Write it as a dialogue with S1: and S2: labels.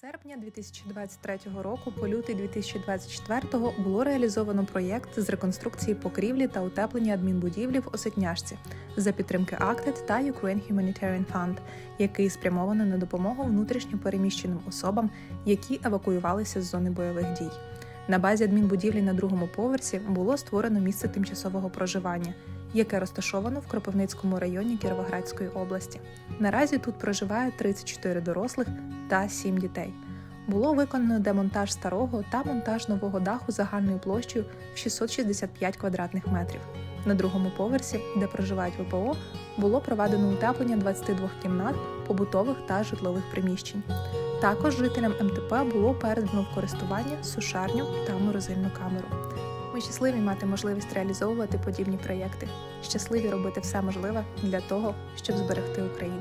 S1: серпня 2023 року по лютий 2024 було реалізовано проєкт з реконструкції покрівлі та утеплення адмінбудівлі в Осетняшці за підтримки ACTED та Ukraine Humanitarian Fund, який спрямовано на допомогу внутрішньо переміщеним особам, які евакуювалися з зони бойових дій. На базі адмінбудівлі на другому поверсі було створено місце тимчасового проживання, яке розташовано в Кропивницькому районі Кіровоградської області. Наразі тут проживає 34 дорослих та 7 дітей. Було виконано демонтаж старого та монтаж нового даху загальною площею в 665 квадратних метрів. На другому поверсі, де проживають ВПО, було проведено утеплення 22 кімнат, побутових та житлових приміщень. Також жителям МТП було передано в користування сушарню та морозильну камеру. Ми щасливі мати можливість реалізовувати подібні проєкти, щасливі робити все можливе для того, щоб зберегти українців.